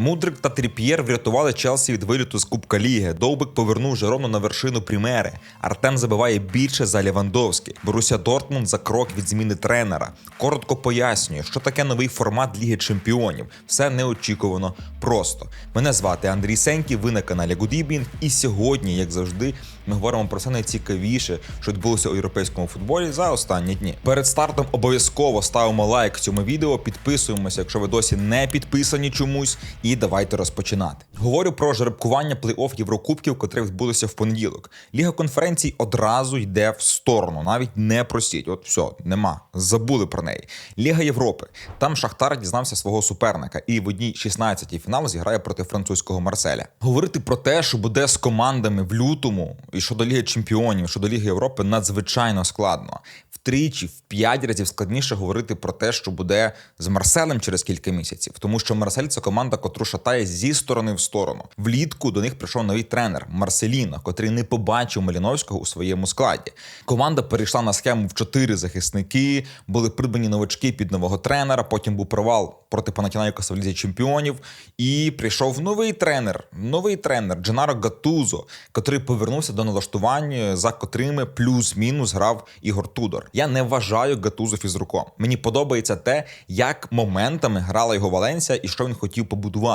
Мудрик та Тріп'єр врятували Челсі від виліту з Кубка Ліги. Довбик повернув Жерону на вершину Прімери. Артем забиває більше за Лівандовський. Боруся Дортмунд за крок від зміни тренера. Коротко пояснює, що таке новий формат Ліги Чемпіонів. Все неочікувано просто. Мене звати Андрій Сенький, ви на каналі Goodibing. І сьогодні, як завжди, ми говоримо про все найцікавіше, що відбулося у європейському футболі за останні дні. Перед стартом обов'язково ставимо лайк цьому відео, підписуємося, якщо ви досі не підписані чомусь, давайте розпочинати. Говорю про жеребкування плей-офф Єврокубків, котре відбулося в понеділок. Ліга конференцій одразу йде в сторону, навіть не просіть. От все, нема. Забули про неї. Ліга Європи. Там Шахтар дізнався свого суперника і в одній 16-й фінал зіграє проти французького Марселя. Говорити про те, що буде з командами в лютому, і щодо Ліги Чемпіонів, щодо Ліги Європи, надзвичайно складно. Втричі, в п'ять разів складніше говорити про те, що буде з Марселем через кілька місяців, тому що Марсель це команда, котру шатає зі сторони в сторону. Влітку до них прийшов новий тренер Марселіна, котрий не побачив Маліновського у своєму складі. Команда перейшла на схему в чотири захисники, були придбані новачки під нового тренера. Потім був провал проти Панатінайкоса в лізі чемпіонів. І прийшов новий тренер, новий тренер Дженаро Гатузо, котрий повернувся до налаштування, за котрими плюс-мінус грав Ігор Тудор. Я не вважаю Гатузо фізруком. Мені подобається те, як моментами грала його Валенсія і що він хотів побудувати.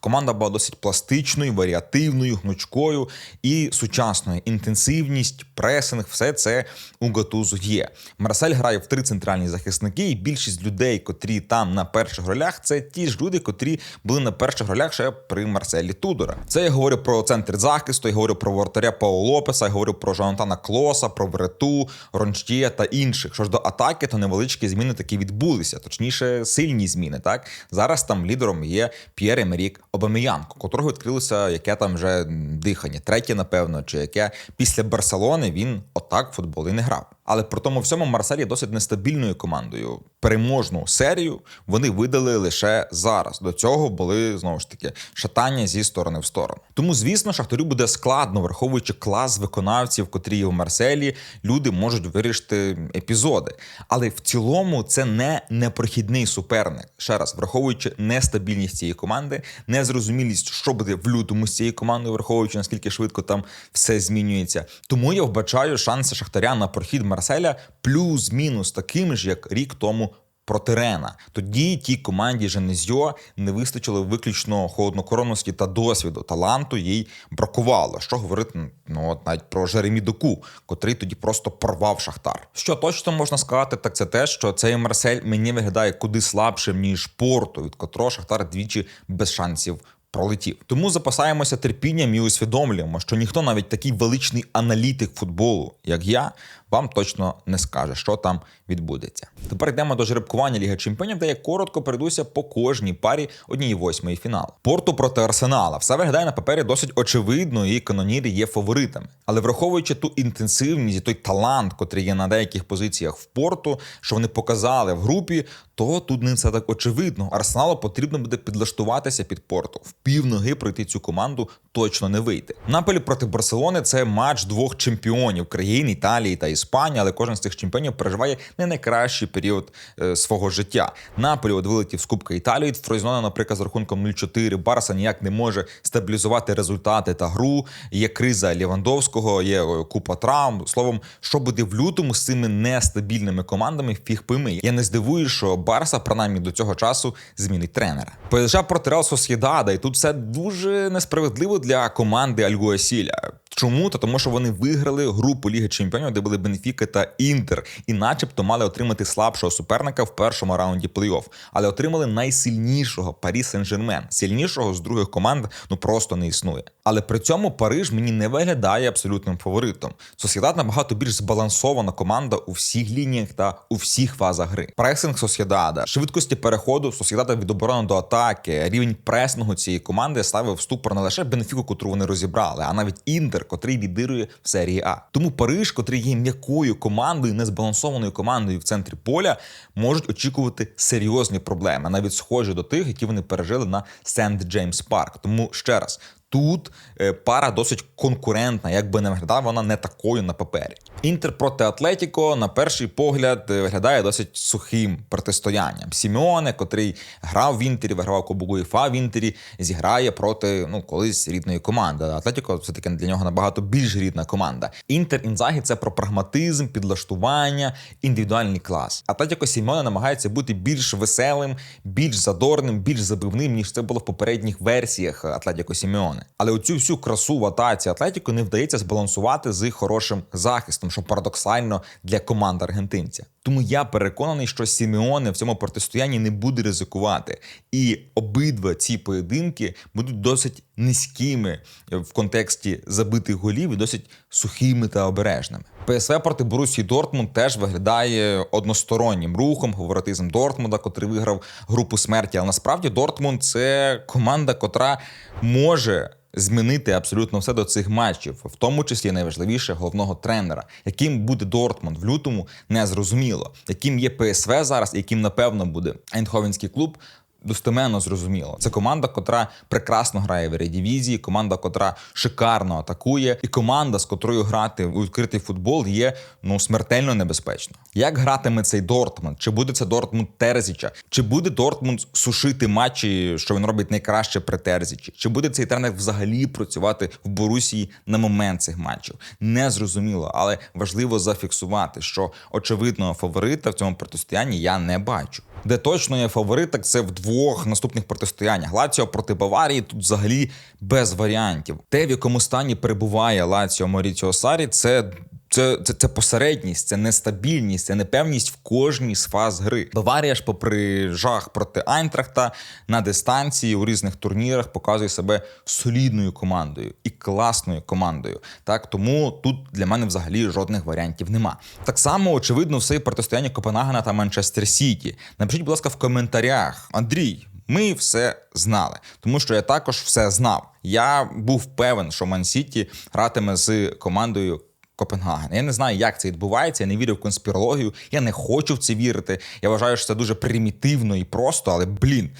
Команда була досить пластичною, варіативною, гнучкою і сучасною. Інтенсивність, пресинг, все це у Гатузо є. Марсель грає в три центральні захисники, і більшість людей, котрі там на перших ролях, це ті ж люди, котрі були на перших ролях ще при Марселі Тудора. Це я говорю про центр захисту, я говорю про вратаря Пао Лопеса, я говорю про Жонатана Клоса, про Врету, Ронштія та інших. Що ж до атаки, то невеличкі зміни такі відбулися, точніше, сильні зміни. Так зараз там лідером є П'єр Емерік Обаміянко, котрого відкрилося яке там вже дихання, третє, напевно, чи яке після Барселони він отак в футбол і не грав. Але при тому всьому Марсель є досить нестабільною командою. Переможну серію вони видали лише зараз. До цього були знову ж таки шатання зі сторони в сторону. Тому, звісно, шахтарю буде складно, враховуючи клас виконавців, котрі є в Марселі, люди можуть вирішити епізоди. Але в цілому це не непрохідний суперник. Ще раз, враховуючи нестабільність цієї команди, незрозумілість, що буде в лютому з цією командою, враховуючи наскільки швидко там все змінюється. Тому я вбачаю шанси Шахтаря на прохід Марселя плюс-мінус такими ж, як рік тому. Проти Рена. Тоді тій команді Женезьо не вистачило виключно холоднокровності та досвіду. Таланту їй бракувало. Що говорити ну от навіть про Жеремі Доку, котрий тоді просто порвав шахтар. Що точно можна сказати, так це те, що цей Марсель мені виглядає куди слабшим ніж порту, від котрого шахтар двічі без шансів. Пролетів. Тому запасаємося терпінням і усвідомлюємо, що ніхто навіть такий величний аналітик футболу, як я, вам точно не скаже, що там відбудеться. Тепер йдемо до жеребкування Ліги Чемпіонів, де я коротко перейдуся по кожній парі однієї восьмої фінал. Порту проти Арсенала. Все виглядає на папері досить очевидно, і канонірі є фаворитами. Але враховуючи ту інтенсивність і той талант, котрий є на деяких позиціях в порту, що вони показали в групі, то тут не все так очевидно. Арсеналу потрібно буде підлаштуватися під порту. В півноги пройти цю команду точно не вийде. Наполі проти Барселони це матч двох чемпіонів країн Італії та Іспанії, але кожен з цих чемпіонів переживає не найкращий період е, свого життя. Наполі от вилетів з Кубка Італії. Фройзнона, наприклад, з рахунком 0-4. Барса ніяк не може стабілізувати результати та гру. Є криза Лівандовського, є е, купа травм. Словом, що буде в лютому з цими нестабільними командами, фіг пойми. Я не здивуюсь, що Барса, принаймні до цього часу, змінить тренера. ПСЖ проти Реал Сосєдада, і тут все дуже несправедливо для команди Альгуасіля. Чому? Та тому, що вони виграли групу Ліги Чемпіонів, де були Бенфіка та Інтер, і, начебто, мали отримати слабшого суперника в першому раунді плей-офф, але отримали найсильнішого Парі Сен-Жермен. Сильнішого з других команд ну просто не існує. Але при цьому Париж мені не виглядає абсолютним фаворитом. Сосєдад набагато більш збалансована команда у всіх лініях та у всіх фазах гри. Пресинг Сосєдада, швидкості переходу Сосєдада від оборони до атаки, рівень пресингу цієї команди ставив в ступор не лише Бенфіку, котру вони розібрали, а навіть Інтер, котрий лідирує в серії А. Тому Париж, котрий є м'якою командою, незбалансованою командою в центрі поля, можуть очікувати серйозні проблеми, навіть схожі до тих, які вони пережили на Сент Джеймс Парк. Тому ще раз. Тут е, пара досить конкурентна, як би не виглядала вона не такою на папері. Інтер проти Атлетіко на перший погляд е, виглядає досить сухим протистоянням. Сімеоне, котрий грав в інтері, вигравав Кубок УЄФА в інтері, зіграє проти ну колись рідної команди. Атлетіко все таки для нього набагато більш рідна команда. Інтер Інзагі це про прагматизм, підлаштування, індивідуальний клас. Атлетіко Сімеоне намагається бути більш веселим, більш задорним, більш забивним, ніж це було в попередніх версіях Атлетіко Сімеоне. Але оцю всю красу в атаці Атлетіко не вдається збалансувати з хорошим захистом, що парадоксально для команд аргентинця. Тому я переконаний, що Сімеоне в цьому протистоянні не буде ризикувати, і обидва ці поєдинки будуть досить низькими в контексті забитих голів і досить сухими та обережними. ПСВ проти Борусії Дортмунд теж виглядає одностороннім рухом, фаворитизм Дортмунда, котрий виграв групу смерті. Але насправді Дортмунд це команда, котра може. Змінити абсолютно все до цих матчів, в тому числі найважливіше головного тренера, яким буде Дортмунд в лютому, не зрозуміло, яким є ПСВ зараз, яким напевно буде Ейндховенський клуб. Достеменно зрозуміло. Це команда, котра прекрасно грає в редивізії, команда, котра шикарно атакує, і команда, з котрою грати у відкритий футбол, є ну смертельно небезпечно. Як гратиме цей Дортмунд? Чи буде це Дортмунд Терзіча? Чи буде Дортмунд сушити матчі, що він робить найкраще при Терзічі? Чи буде цей тренер взагалі працювати в Борусії на момент цих матчів? Не зрозуміло, але важливо зафіксувати, що очевидного фаворита в цьому протистоянні я не бачу. Де точно є фаворит, так це в двох наступних протистояннях. Лаціо проти Баварії тут взагалі без варіантів. Те, в якому стані перебуває Лаціо Моріціо Сарі, це. Це, це це посередність, це нестабільність, це непевність в кожній з фаз гри. Баварія ж, попри жах проти Айнтрахта на дистанції у різних турнірах показує себе солідною командою і класною командою. Так тому тут для мене взагалі жодних варіантів нема. Так само очевидно, все протистояння Копенгагена та Манчестер Сіті. Напишіть, будь ласка, в коментарях, Андрій. Ми все знали, тому що я також все знав. Я був певен, що Ман Сіті гратиме з командою Копенгаген. Я не знаю, як це відбувається. Я не вірю в конспірологію. Я не хочу в це вірити. Я вважаю, що це дуже примітивно і просто, але блін.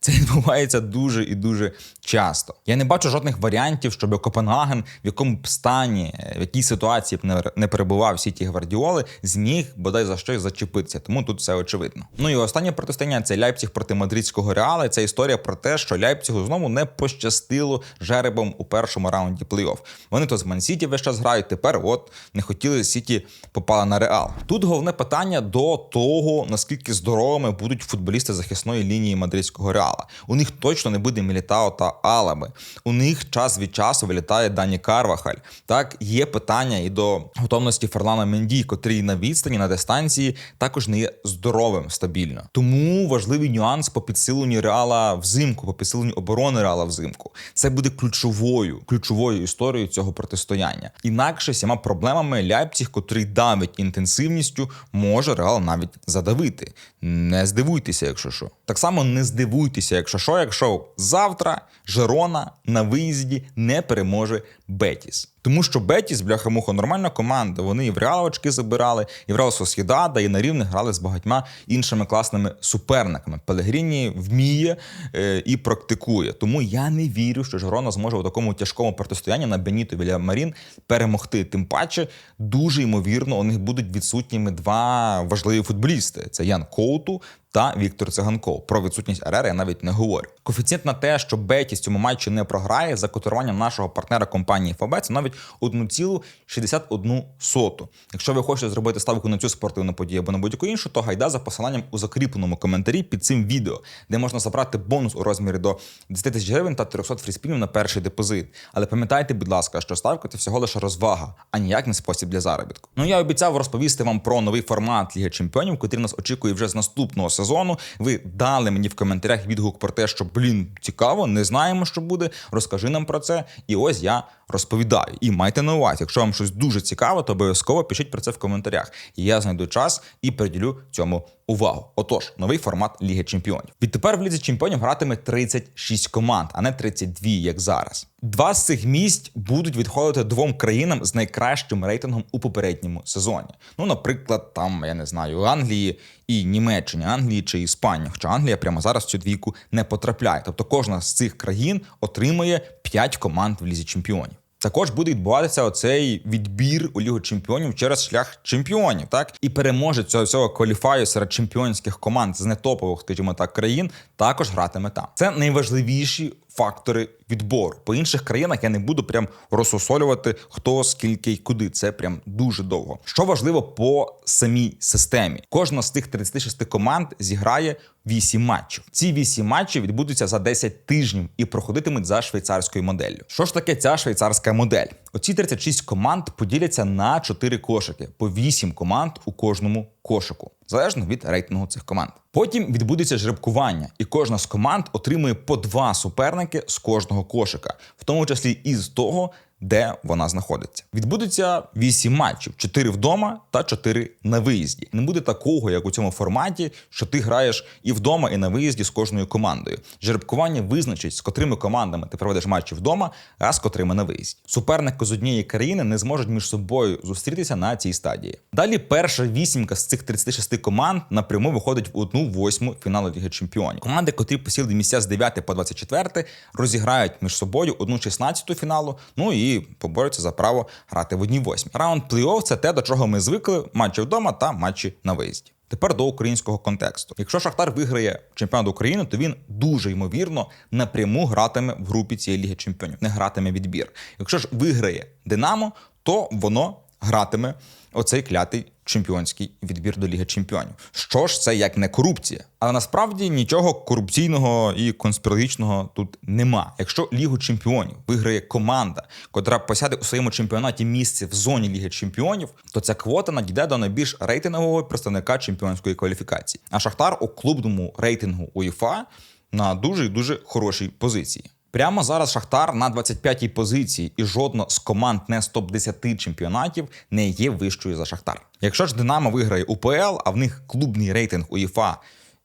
Це відбувається дуже і дуже часто. Я не бачу жодних варіантів, щоб Копенгаген, в якому б стані, в якій ситуації б не, не перебував всі ті гвардіоли, зміг бодай за щось зачепитися. Тому тут все очевидно. Ну і останнє протистояння це Ляйпціг проти мадридського реала. Це історія про те, що Ляйпцігу знову не пощастило жеребом у першому раунді плей-офф. Вони то з Ман-Сіті весь час грають. Тепер от не хотіли Сіті попала на реал. Тут головне питання до того, наскільки здоровими будуть футболісти захисної лінії мадридського реала. У них точно не буде Мілітао та Алаби. У них час від часу вилітає Дані Карвахаль. Так, є питання і до готовності Ферлана Менді, котрий на відстані на дистанції також не є здоровим стабільно. Тому важливий нюанс по підсиленню реала взимку, по підсиленню оборони реала взимку. Це буде ключовою, ключовою історією цього протистояння. Інакше всіма проблемами Ляйпціг, котрий давить інтенсивністю, може реал навіть задавити. Не здивуйтеся, якщо що. Так само не здивуйтеся, якщо що, якщо завтра Жерона на виїзді не переможе Бетіс. Тому що Бетіс, бляха-муха, нормальна команда. Вони і в Реал очки забирали, і в Реал Сосєдада, і на рівних грали з багатьма іншими класними суперниками. Пелегріні вміє е, і практикує. Тому я не вірю, що Жерона зможе у такому тяжкому протистоянні на Беніто Віля Марін перемогти. Тим паче, дуже ймовірно, у них будуть відсутніми два важливі футболісти: це Ян Коуту. Та Віктор Циганков. Про відсутність Арери я навіть не говорю. Коефіцієнт на те, що Бетіс цьому матчі не програє за котируванням нашого партнера компанії ФАБ, це навіть 1,61. Якщо ви хочете зробити ставку на цю спортивну подію або на будь-яку іншу, то гайда за посиланням у закріпленому коментарі під цим відео, де можна забрати бонус у розмірі до 10 тисяч гривень та 300 фріспінів на перший депозит. Але пам'ятайте, будь ласка, що ставка це всього лише розвага, а ніяк не спосіб для заробітку. Ну я обіцяв розповісти вам про новий формат Ліги Чемпіонів, який нас очікує вже з наступного сезону. Ви дали мені в коментарях відгук про те, що блін цікаво, не знаємо, що буде. Розкажи нам про це. І ось я розповідаю. І майте на увазі, якщо вам щось дуже цікаво, то обов'язково пишіть про це в коментарях. Я знайду час і приділю цьому увагу. Отож, новий формат Ліги Чемпіонів. Відтепер в Лізі Чемпіонів гратиме 36 команд, а не 32, як зараз. Два з цих місць будуть відходити двом країнам з найкращим рейтингом у попередньому сезоні. Ну, наприклад, там я не знаю, Англії і Німеччині, Англії чи Іспанії. Хоча Англія прямо зараз в цю двійку не потрапляє. Тобто кожна з цих країн отримує 5 команд в лізі чемпіонів. Також буде відбуватися оцей відбір у Лігу чемпіонів через шлях чемпіонів, так і переможець цього всього кваліфаю серед чемпіонських команд з нетопових, скажімо так, країн також гратиме там. Це найважливіші фактори відбору. По інших країнах я не буду прям розсусолювати хто скільки й куди. Це прям дуже довго. Що важливо по самій системі, кожна з тих 36 команд зіграє 8 матчів. Ці 8 матчів відбудуться за 10 тижнів і проходитимуть за швейцарською моделлю. Що ж таке ця швейцарська модель? Оці 36 команд поділяться на 4 кошики, по 8 команд у кожному кошику, залежно від рейтингу цих команд. Потім відбудеться жеребкування, і кожна з команд отримує по два суперники з кожного кошика, в тому числі і з того, де вона знаходиться. Відбудеться 8 матчів: 4 вдома та 4 на виїзді. Не буде такого, як у цьому форматі, що ти граєш і вдома, і на виїзді з кожною командою. Жеребкування визначить, з котрими командами ти проведеш матчі вдома, а з котрими на виїзді. Суперники з однієї країни не зможуть між собою зустрітися на цій стадії. Далі перша вісімка з цих 36 команд напряму виходить в одну восьму фіналу Ліги Чемпіонів. Команди, котрі посіли місця з 9 по 24, розіграють між собою одну 16-ту фіналу. Ну і поборються за право грати в одній восьмі. Раунд плей-офф – це те, до чого ми звикли: матчі вдома та матчі на виїзді. Тепер до українського контексту. Якщо Шахтар виграє чемпіонат України, то він дуже ймовірно напряму гратиме в групі цієї ліги чемпіонів, не гратиме відбір. Якщо ж виграє Динамо, то воно гратиме оцей клятий чемпіонський відбір до Ліги Чемпіонів. Що ж це як не корупція? Але насправді нічого корупційного і конспірологічного тут нема. Якщо Лігу Чемпіонів виграє команда, котра посяде у своєму чемпіонаті місце в зоні Ліги Чемпіонів, то ця квота надійде до найбільш рейтингового представника чемпіонської кваліфікації. А Шахтар у клубному рейтингу УЄФА на дуже дуже хорошій позиції. Прямо зараз Шахтар на 25-й позиції, і жодна з команд не з топ-10 чемпіонатів не є вищою за Шахтар. Якщо ж Динамо виграє УПЛ, а в них клубний рейтинг УЄФА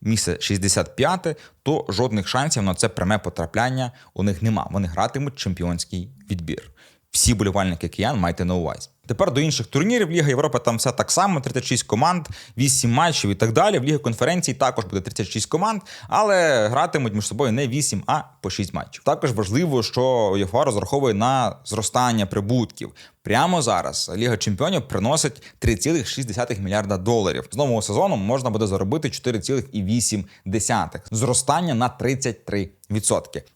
місце 65, то жодних шансів на це пряме потрапляння у них нема. Вони гратимуть чемпіонський відбір. Всі болівальники киян майте на увазі. Тепер до інших турнірів Ліга Європи там все так само: 36 команд, 8 матчів і так далі. В Лігі конференцій також буде 36 команд, але гратимуть між собою не 8, а по 6 матчів. Також важливо, що УЄФА розраховує на зростання прибутків. Прямо зараз Ліга Чемпіонів приносить 3,6 мільярда доларів. З нового сезону можна буде заробити 4,8. Зростання на 33%.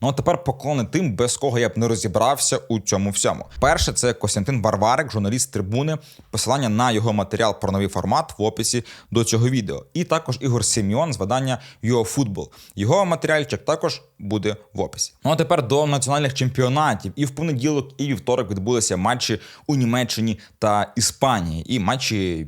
Ну а тепер поклони тим, без кого я б не розібрався у цьому всьому. Перше, це Костянтин Варварик, журналіст трибуни. Посилання на його матеріал про новий формат в описі до цього відео. І також Ігор Семіон з видання UOFootball. Його матеріальчик також буде в описі. Ну а тепер до національних чемпіонатів. І в понеділок, і вівторок відбулися матчі у Німеччині та Іспанії, і матчі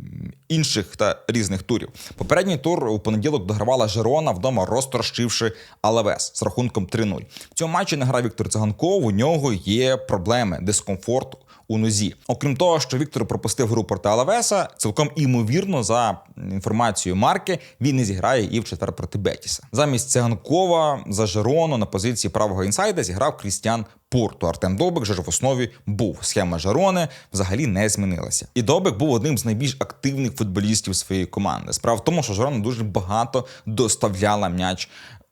інших та різних турів. Попередній тур у понеділок догравала Жерона вдома, розтрощивши Алавес з рахунком 3-0. В цьому матчі не грав Віктор Циганков. У нього є проблеми дискомфорту. У нозі, окрім того, що Віктор пропустив гру проти Алавеса, цілком імовірно, за інформацією марки, він не зіграє і в четвер проти Бетіса. Замість Циганкова за Жерону на позиції правого інсайда зіграв Крістіан Порту. Артем Довбик же ж в основі був. Схема Жерони взагалі не змінилася. І Довбик був одним з найбільш активних футболістів своєї команди. Справа в тому, що Жерона дуже багато доставляла м'яч.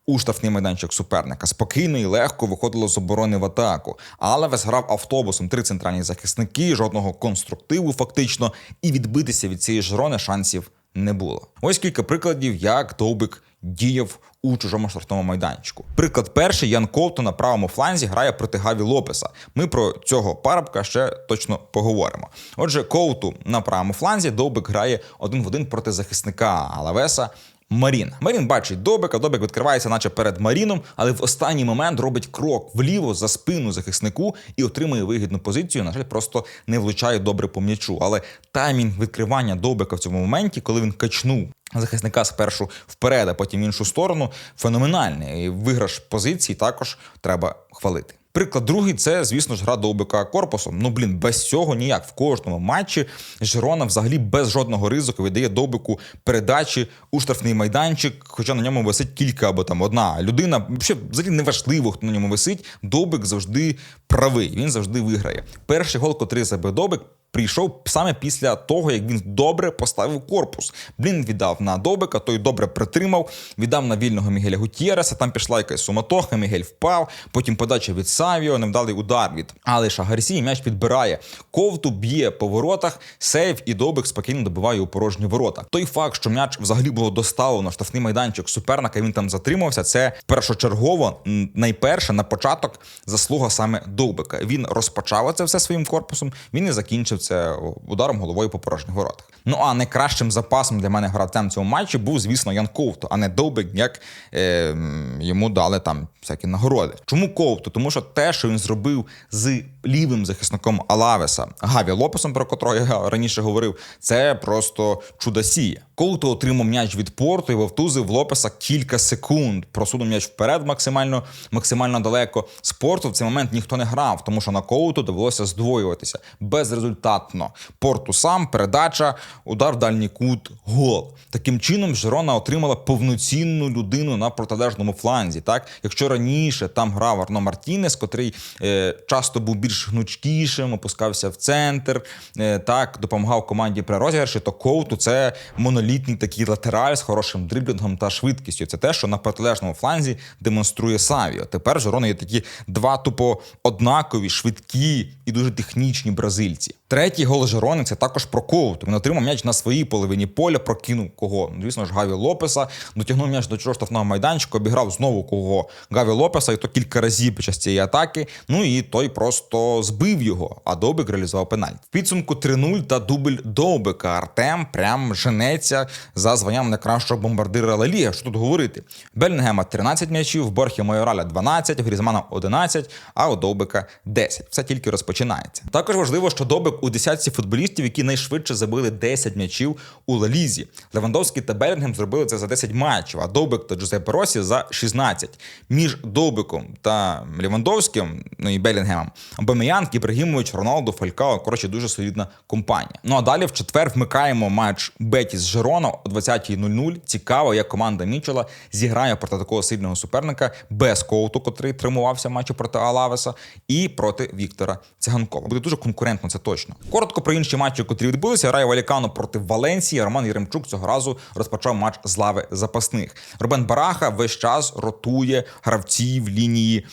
У штрафний майданчик суперника спокійно і легко виходило з оборони в атаку. Алавес грав автобусом три центральні захисники, жодного конструктиву, фактично, і відбитися від цієї жрони шансів не було. Ось кілька прикладів, як Довбик діяв у чужому штрафному майданчику. Приклад перший Ян Ковто на правому фланзі грає проти Гаві Лопеса. Ми про цього парубка ще точно поговоримо. Отже, Ковту на правому фланзі Довбик грає один в один проти захисника Алавеса. Марін. Марін бачить Добика, Добик відкривається, наче перед Маріном, але в останній момент робить крок вліво за спину захиснику і отримує вигідну позицію. На жаль, просто не влучає добре по м'ячу. Але таймінг відкривання Добика в цьому моменті, коли він качнув. Захисника спершу вперед, а потім в іншу сторону феноменальний. І виграш позиції також треба хвалити. Приклад другий це, звісно ж, гра Довбика корпусом. Ну блін, без цього ніяк. В кожному матчі Жирона взагалі без жодного ризику віддає Довбику передачі у штрафний майданчик, хоча на ньому висить кілька або там одна людина. Взагалі не важливо, хто на ньому висить. Довбик завжди правий. Він завжди виграє. Перший гол, котрий забив Довбик, прийшов саме після того, як він добре поставив корпус. Блін віддав на Довбика, той добре притримав, віддав на вільного Мігеля Гутєреса. Там пішла якась суматоха, Мігель впав. Потім подача від Савіо, невдалий удар від Алиша Гарсі. М'яч підбирає. Ковту б'є по воротах, сейв і Довбик спокійно добиває у порожні ворота. Той факт, що м'яч взагалі було доставлено штрафний майданчик суперника, він там затримався. Це першочергово найперше на початок заслуга саме Довбика. Він розпочав це все своїм корпусом. Він і закінчив це ударом головою по порожніх воротах. Ну а найкращим запасом для мене гравцем цього матчу був, звісно, Ян Ковто, а не Довбик, як е, йому дали там всякі нагороди. Чому Ковто? Тому що те, що він зробив з лівим захисником Алавеса Гаві Лопесом, про котрого я раніше говорив, це просто чудосія. Ковто отримав м'яч від порту і вовтузив Лопеса кілька секунд. Просунув м'яч вперед максимально, максимально далеко. З порту в цей момент ніхто не грав, тому що на Коуту довелося здвоюватися безрезультатно. Порту сам, передача, удар в дальній кут, гол. Таким чином, Жирона отримала повноцінну людину на протилежному фланзі. Так, якщо раніше там грав Арно Мартінес, котрий е, часто був більш гнучкішим, опускався в центр, е, так допомагав команді при розіграші, то Коуту це монолітний такий латераль з хорошим дриблінгом та швидкістю. Це те, що на протилежному фланзі демонструє Савіо. Тепер Жирона є такі два тупо однакові, швидкі і дуже технічні бразильці. Третій гол Жирони це також про Коуту. Він отримав м'яч на своїй половині поля, прокинув кого? Ну, Звісно ж, Гаві Лопеса, дотягнув м'яч до штрафного майданчика, обіграв знову кого Гаві Лопеса, і то кілька разів під час цієї атаки. Ну і той просто збив його, а Довбик реалізував пенальті. В підсумку 3-0 та дубль Довбика. Артем прям женеться за званням найкращого бомбардира Ла Ліги. Що тут говорити? Белінгема 13 м'ячів, Борхі Майораля 12, Грізмана 11, а у Довбика 10. Все тільки розпочинається. Також важливо, що Довбик у десятці футболістів, які найшвидше забили 10 м'ячів у Лалізі. Левандовський та Белінгем зробили це за 10 матчів, а Довбик та Джузеппе Росі за 16. Між Довбиком та Левандовським, ну і Белінгемом, Обамеянг, Ібрагімович, Роналду, Фалькао, коротше, дуже солідна компанія. Ну а далі в четвер вмикаємо матч Бетіс Жирона о 20.00. Цікаво, як команда Мічела зіграє проти такого сильного суперника без коуту, котрий тримувався в матчі проти Алавеса, і проти Віктора Циганкова. Буде дуже конкурентно, це точно. Коротко про інші матчі, котрі відбулися. Райо Валікано проти Валенсії. Роман Єремчук цього разу розпочав матч з лави запасних. Робен Бараха весь час ротує гравців лінії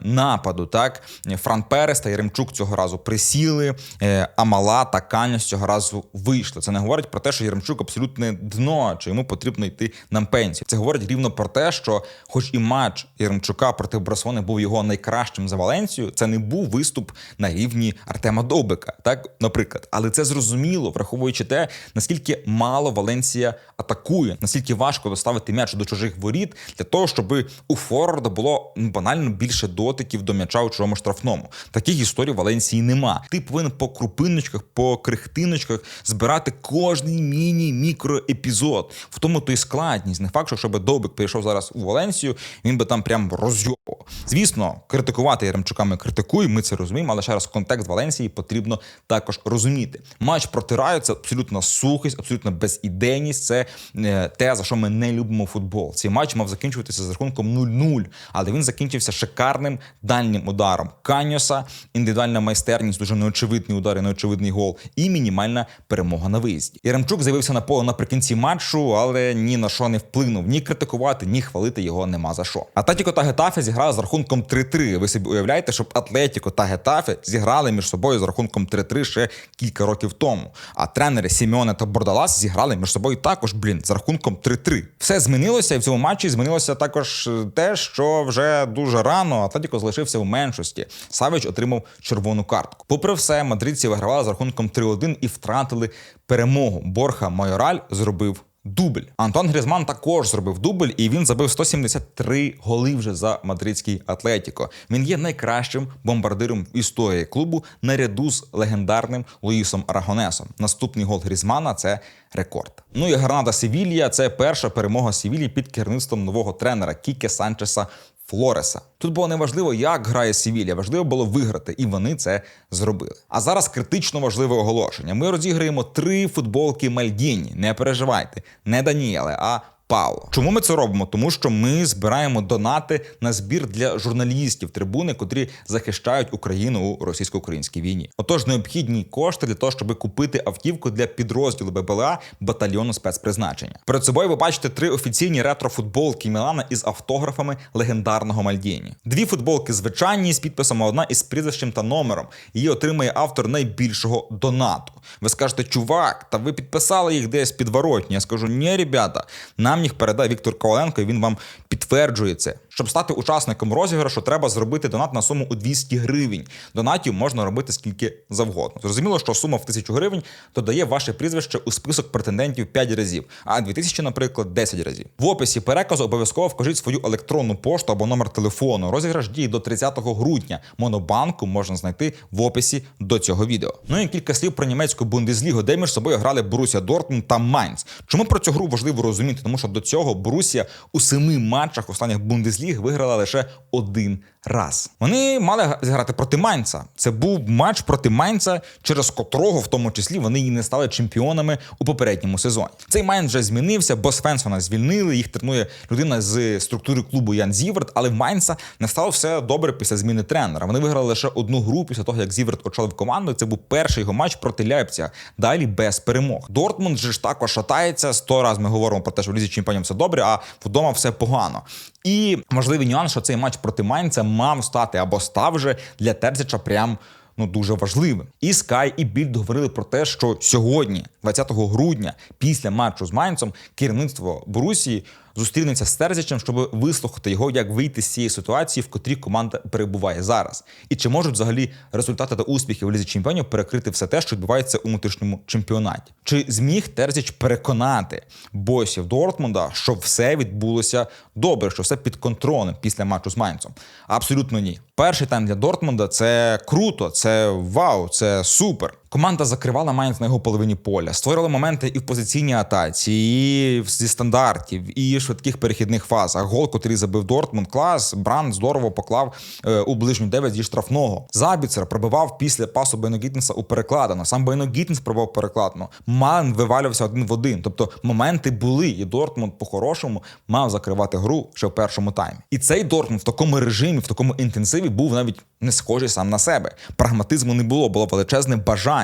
нападу. Так Фран Перес та Єремчук цього разу присіли. е, Амала та Каня цього разу вийшли. Це не говорить про те, що Єремчук абсолютне дно, чи йому потрібно йти на пенсію. Це говорить рівно про те, що, хоч і матч Єремчука проти Брасони був його найкращим за Валенсію, це не був виступ на рівні Артема Довбика, так, наприклад. Але це зрозуміло, враховуючи те, наскільки мало Валенсія атакує, наскільки важко доставити м'яч до чужих воріт для того, щоб у Форварда було ну, банально більше дотиків до м'яча у чужому штрафному. Таких історій в Валенсії нема. Ти повинен по крупиночках, по крихтиночках збирати кожний міні-мікроепізод. В тому то і складність. Не факт, що щоб Довбик прийшов зараз у Валенсію, він би там прям розйобував. Звісно, критикувати Яремчука ми критикуємо, ми це розуміємо, але ще раз контекст Валенсії потрібно також розуміти. Матч проти Раю – це абсолютно сухість, абсолютно безідейність. Це е, те, за що ми не любимо футбол. Цей матч мав закінчуватися з рахунком 0-0, але він закінчився шикарним дальнім ударом Каньоса, індивідуальна майстерність, дуже неочевидний удар і неочевидний гол, і мінімальна перемога на виїзді. Яремчук з'явився на поле наприкінці матчу, але ні на що не вплинув. Ні критикувати, ні хвалити його нема за що. Атлетіко та Гетафе зіграли з рахунком 3-3. Ви собі уявляєте, щоб Атлетіко та Гетафе зіграли між собою з рахунком 3-3 ще кілька років тому. А тренери Сімеоне та Бордалас зіграли між собою також, блін, з рахунком 3-3. Все змінилося, і в цьому матчі змінилося також е, те, що вже дуже рано Атлетіко залишився в меншості. Савич отримав червону картку. Попри все, мадридці вигравали з рахунком 3-1 і втратили перемогу. Борха Майораль зробив. Дубль Антон Грізман також зробив дубль, і він забив 173 голи вже за мадридський Атлетіко. Він є найкращим бомбардиром історії клубу наряду з легендарним Луїсом Арагонесом. Наступний гол Грізмана це рекорд. Ну і Гранада Севілья це перша перемога Севілії під керівництвом нового тренера Кіке Санчеса. Флореса тут було не важливо, як грає Сівілля, важливо було виграти, і вони це зробили. А зараз критично важливе оголошення. Ми розіграємо три футболки Мальдіні. Не переживайте, не Даніеле, а Пауло. Чому ми це робимо? Тому що ми збираємо донати на збір для журналістів трибуни, котрі захищають Україну у російсько-українській війні. Отож, необхідні кошти для того, щоб купити автівку для підрозділу БПЛА батальйону спецпризначення. Перед собою ви бачите три офіційні ретро-футболки Мілана із автографами легендарного Мальдіні. Дві футболки звичайні з підписом, а одна із прізвищем та номером. Її отримає автор найбільшого донату. Ви скажете, чувак, та ви підписали їх десь підворотні. Я скажу, ні, ребята, нам їх передає Віктор Коваленко, і він вам підтверджує це. Щоб стати учасником розіграшу, треба зробити донат на суму у 200 гривень. Донатів можна робити скільки завгодно. Зрозуміло, що сума в 1000 гривень додає ваше прізвище у список претендентів 5 разів, а 2000, наприклад, 10 разів. В описі переказу обов'язково вкажіть свою електронну пошту або номер телефону. Розіграш діє до 30 грудня. Монобанку можна знайти в описі до цього відео. Ну і кілька слів про німецьку бундеслігу, де між собою грали Борусія Дортмунд та Майнц. Чому про цю гру важливо розуміти? Тому що до цього Борусія у семи матчах останніх бундесліг виграла лише один раз. Вони мали зіграти проти Майнца. Це був матч проти Майнца, через котрого, в тому числі, вони і не стали чемпіонами у попередньому сезоні. Цей Майнц вже змінився, бо Свенсона звільнили. Їх тренує людина з структури клубу Ян Зіверт, але в Майнца не стало все добре після зміни тренера. Вони виграли лише одну гру після того, як Зіверт очолив команду. Це був перший його матч проти Ляйпця. Далі без перемог. Дортмунд же ж також шатається. Сто разів ми говоримо про те, що в лізі чемпіонів все добре, а вдома все погано. І можливий нюанс, що цей матч проти Майнца мав стати або став вже для Терзича прям. Ну, дуже важливим. І Скай, і Більд говорили про те, що сьогодні, 20 грудня, після матчу з Майнцем, керівництво Борусії зустрінеться з Терзичем, щоб вислухати його, як вийти з цієї ситуації, в котрій команда перебуває зараз. І чи можуть взагалі результати та успіхи в лізі чемпіонів перекрити все те, що відбувається у внутрішньому чемпіонаті? Чи зміг Терзіч переконати босів Дортмунда, що все відбулося добре, що все під контролем після матчу з Майнцем? Абсолютно ні. Перший тайм для Дортмунда це круто, це вау, це супер. Команда закривала Майнц на його половині поля, створила моменти і в позиційній атаці, і зі стандартів, і швидких перехідних фазах. Гол, котрий забив Дортмунд, клас. Бранд здорово поклав е, у ближню 9 зі штрафного. Забіцер пробивав після пасу Бейно у перекладину. Сам Бейно Гіттенс пробував перекладну. Мален вивалювався один в один. Тобто моменти були, і Дортмунд по-хорошому мав закривати гру ще в першому таймі. І цей Дортмунд в такому режимі, в такому інтенсиві був навіть не схожий сам на себе. Прагматизму не було, було величезне бажання.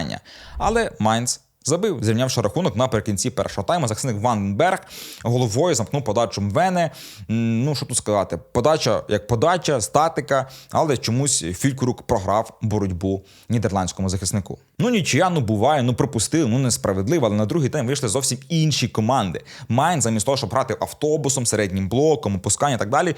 Але Майнц забив, зрівнявши рахунок наприкінці першого тайму. Захисник Ванберг головою замкнув подачу Мвене. Ну що тут сказати, подача як подача, статика, але чомусь Фількрук програв боротьбу нідерландському захиснику. Ну нічия, ну буває, ну пропустили, ну несправедливо, але на другий тайм вийшли зовсім інші команди. Майн, замість того, щоб грати автобусом, середнім блоком, опускання і так далі.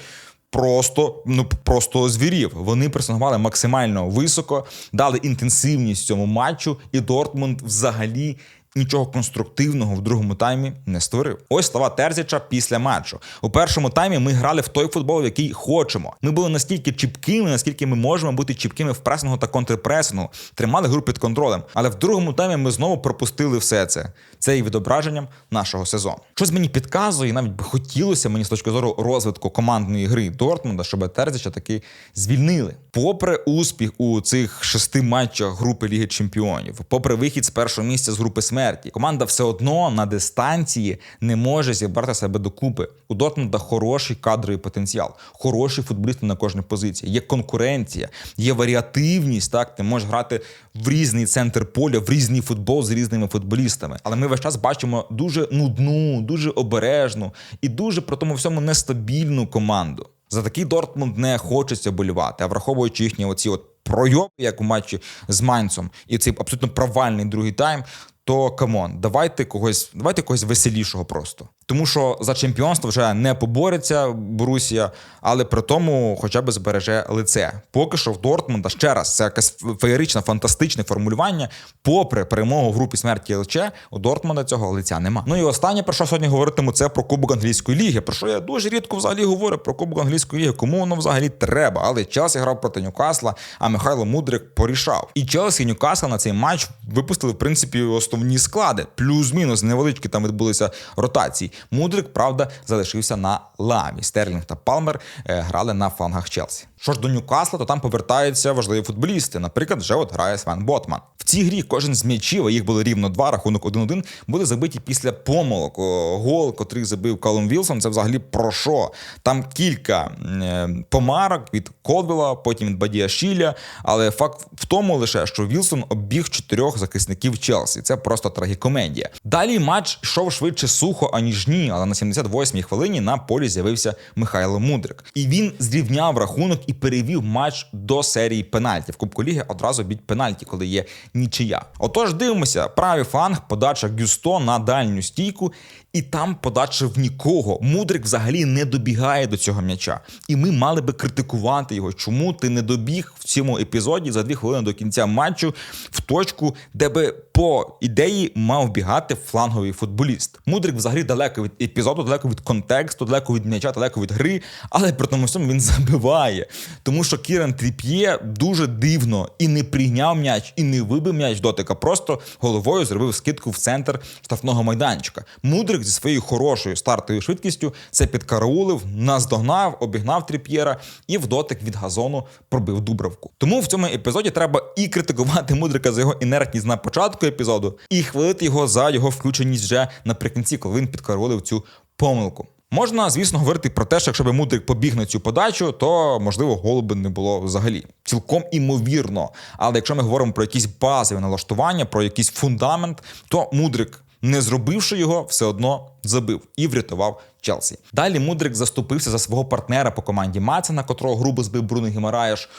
Просто ну просто звірів. Вони пресингували максимально високо, дали інтенсивність цьому матчу, і Дортмунд взагалі нічого конструктивного в другому таймі не створив. Ось слова Терзіча після матчу. У першому таймі ми грали в той футбол, який хочемо. Ми були настільки чіпкими, наскільки ми можемо бути чіпкими в пресингу та контрпресингу, тримали гру під контролем. Але в другому таймі ми знову пропустили все це. Це і відображенням нашого сезону. Щось мені підказує, навіть би хотілося мені з точки зору розвитку командної гри Дортмунда, щоб Терзича таки звільнили. Попри успіх у цих шести матчах групи Ліги Чемпіонів, попри вихід з першого місця з групи смерті, команда все одно на дистанції не може зібрати себе докупи. У Дортмунда хороший кадровий потенціал, хороші футболісти на кожній позиції. Є конкуренція, є варіативність. Так, ти можеш грати в різний центр поля, в різний футбол з різними футболістами. Але ми весь час бачимо дуже нудну, дуже обережну і дуже при тому всьому нестабільну команду. За такий Дортмунд не хочеться болювати, а враховуючи їхні оці от пройоби, як у матчі з Майнцем, і цей абсолютно провальний другий тайм. То камон, давайте когось, давайте когось веселішого просто. Тому що за чемпіонство вже не побореться Борусія, але при тому хоча б збереже лице. Поки що в Дортмунда ще раз це якесь феєричне, фантастичне формулювання. Попри перемогу в групі смерті ЛЧ, у Дортмунда цього лиця нема. Ну і останнє, про що сьогодні говоритиму, це про Кубок англійської ліги. Про що я дуже рідко взагалі говорю про Кубок англійської ліги. Кому воно взагалі треба? Але Челсі грав проти Ньюкасла, а Михайло Мудрик порішав. І Челсі і Ньюкасл на цей матч випустили в принципі основні склади. Плюс-мінус невеличкі там відбулися ротації. Мудрик, правда, залишився на лаві. Стерлінг та Палмер е, грали на флангах Челсі. Що ж до Ньюкасла, то там повертаються важливі футболісти. Наприклад, вже от грає Свен Ботман. В цій грі кожен з м'ячів, а їх було рівно два, рахунок 1-1, були забиті після помилок. Гол, котрий забив Калум Вілсон, це взагалі про що? Там кілька е, помарок від Колвіла, потім від Бадіашіля, але факт в тому лише, що Вілсон обіг чотирьох захисників Челсі. Це просто трагікомедія. Далі матч йшов швидше сухо, аніж ні, але на 78-й хвилині на полі з'явився Михайло Мудрик. І він зрівняв рахунок і перевів матч до серії пенальтів. В Кубку Ліги одразу б'ють пенальті, коли є нічия. Отож, дивимося, правий фланг, подача Гюсто на дальню стійку, і там подача в нікого. Мудрик взагалі не добігає до цього м'яча. І ми мали би критикувати його. Чому ти не добіг в цьому епізоді за дві хвилини до кінця матчу в точку, де би по ідеї мав бігати фланговий футболіст. Мудрик взагалі далеко від епізоду, далеко від контексту, далеко від м'яча, далеко від гри, але при тому всьому він забиває. Тому що Кіран Тріп'є дуже дивно і не прийняв м'яч, і не вибив м'яч дотика. Просто головою зробив скидку в центр штрафного майданчика. Мудрик зі своєю хорошою стартовою швидкістю це підкараулив, наздогнав, обігнав Тріп'єра і в дотик від газону пробив Дубравку. Тому в цьому епізоді треба і критикувати Мудрика за його інертність на початку епізоду, і хвалити його за його включеність вже наприкінці, коли він підкарулив цю помилку. Можна, звісно, говорити про те, що якщо б Мудрик побіг на цю подачу, то можливо голу би не було взагалі. Цілком імовірно. Але якщо ми говоримо про якісь базові налаштування, про якийсь фундамент, то Мудрик, не зробивши його, все одно забив і врятував Челсі. Далі Мудрик заступився за свого партнера по команді Мацена, котрого грубо збив Бруно Гімараєш.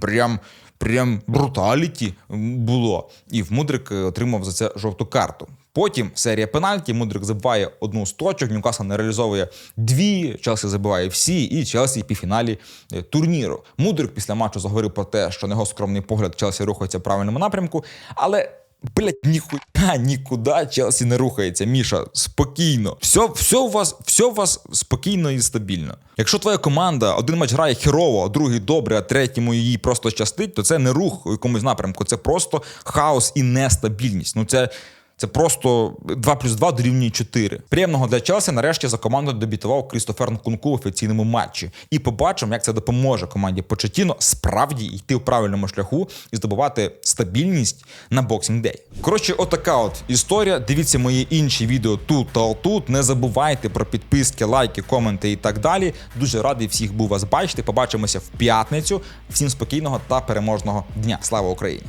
Прям прям бруталіті було. І в Мудрик е, отримав за це жовту карту. Потім серія пенальті. Мудрик забиває одну з точок. Ньюкасл не реалізовує дві. Челсі забиває всі, і Челсі в півфіналі е, турніру. Мудрик після матчу заговорив про те, що на його скромний погляд Челсі рухається в правильному напрямку, але. Блять, ніхуя нікуди Челсі не рухається. Міша, спокійно. Все, все у вас, все у вас спокійно і стабільно. Якщо твоя команда один матч грає херово, другий добре, а третьому її просто щастить, то це не рух у якомусь напрямку, це просто хаос і нестабільність. Ну це. Це просто 2 плюс 2 дорівнює 4. Приємного для Челсі нарешті за командою дебютував Крістофер Нкунку в офіційному матчі. І побачимо, як це допоможе команді Почетіно справді йти в правильному шляху і здобувати стабільність на боксінг дей. Коротше, отака от історія. Дивіться мої інші відео тут та отут. Не забувайте про підписки, лайки, коменти і так далі. Дуже радий всіх був вас бачити. Побачимося в п'ятницю. Всім спокійного та переможного дня. Слава Україні!